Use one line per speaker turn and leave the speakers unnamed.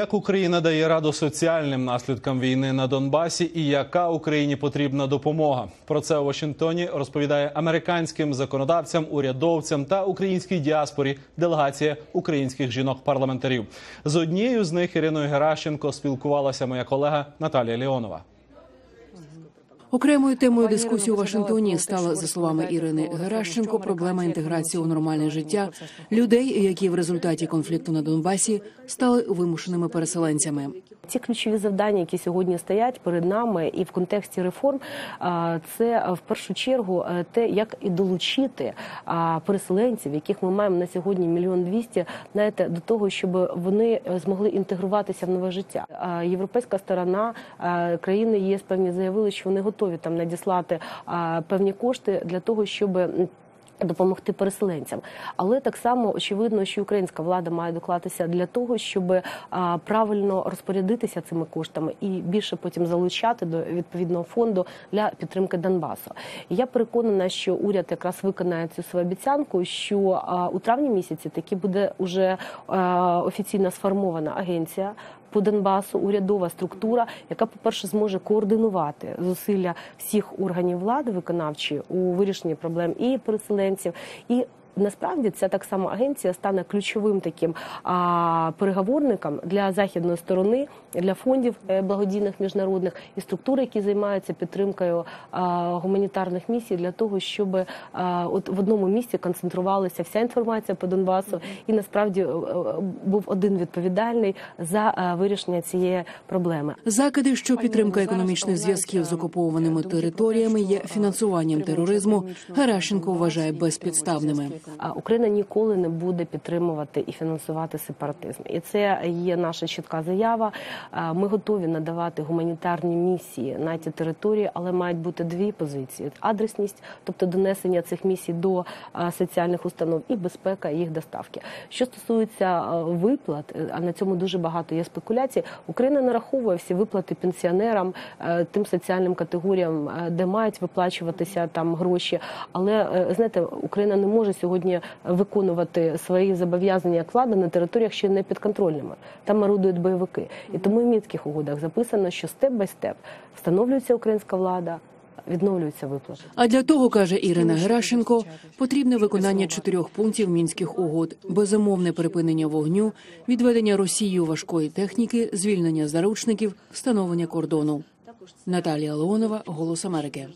Як Україна дає раду соціальним наслідкам війни на Донбасі, і яка Україні потрібна допомога? Про це у Вашингтоні розповідає американським законодавцям, урядовцям та українській діаспорі делегація українських жінок-парламентарів. З однією з них Іриною Геращенко спілкувалася моя колега Наталія Леонова.
Окремою темою дискусії у Вашингтоні стала, за словами Ірини Геращенко, проблема інтеграції у нормальне життя людей, які в результаті конфлікту на Донбасі стали вимушеними переселенцями.
Ці ключові завдання, які сьогодні стоять перед нами, і в контексті реформ, це в першу чергу те, як і долучити переселенців, яких ми маємо на сьогодні мільйон двісті, знаєте, до того, щоб вони е, змогли інтегруватися в нове життя. Європейська сторона країни ЄС певні заявили, що вони готові там надіслати а, певні кошти для того, щоб Допомогти переселенцям, але так само очевидно, що українська влада має доклатися для того, щоб а, правильно розпорядитися цими коштами і більше потім залучати до відповідного фонду для підтримки Донбасу. Я переконана, що уряд якраз виконає цю свою обіцянку, що а, у травні місяці таки буде уже офіційно сформована агенція. По Донбасу урядова структура, яка, по-перше, зможе координувати зусилля всіх органів влади виконавчої у вирішенні проблем і переселенців, і Насправді ця так само агенція стане ключовим таким а, переговорником для західної сторони, для фондів е, благодійних міжнародних і структур, які займаються підтримкою а, гуманітарних місій, для того, щоб а, от в одному місці концентрувалася вся інформація по Донбасу, і насправді е, е, був один відповідальний за е, вирішення цієї проблеми.
Закиди, що підтримка економічних зв'язків з окупованими територіями є фінансуванням тероризму, Геращенко вважає безпідставними.
Україна ніколи не буде підтримувати і фінансувати сепаратизм, і це є наша чітка заява. Ми готові надавати гуманітарні місії на ті території, але мають бути дві позиції: адресність, тобто донесення цих місій до соціальних установ, і безпека їх доставки. Що стосується виплат, а на цьому дуже багато є спекуляцій. Україна нараховує всі виплати пенсіонерам, е, тим соціальним категоріям, е, де мають виплачуватися там гроші. Але е, знаєте, Україна не може сьогодні виконувати свої зобов'язання як влада на територіях, що не підконтрольними. Там орудують бойовики. І тому в мінських угодах записано, що степ бай степ встановлюється українська влада, відновлюються виплати.
А для того каже Ірина Геращенко, потрібне виконання чотирьох пунктів мінських угод: безумовне припинення вогню, відведення Росією важкої техніки, звільнення заручників, встановлення кордону. Наталія Леонова, Голос Америки.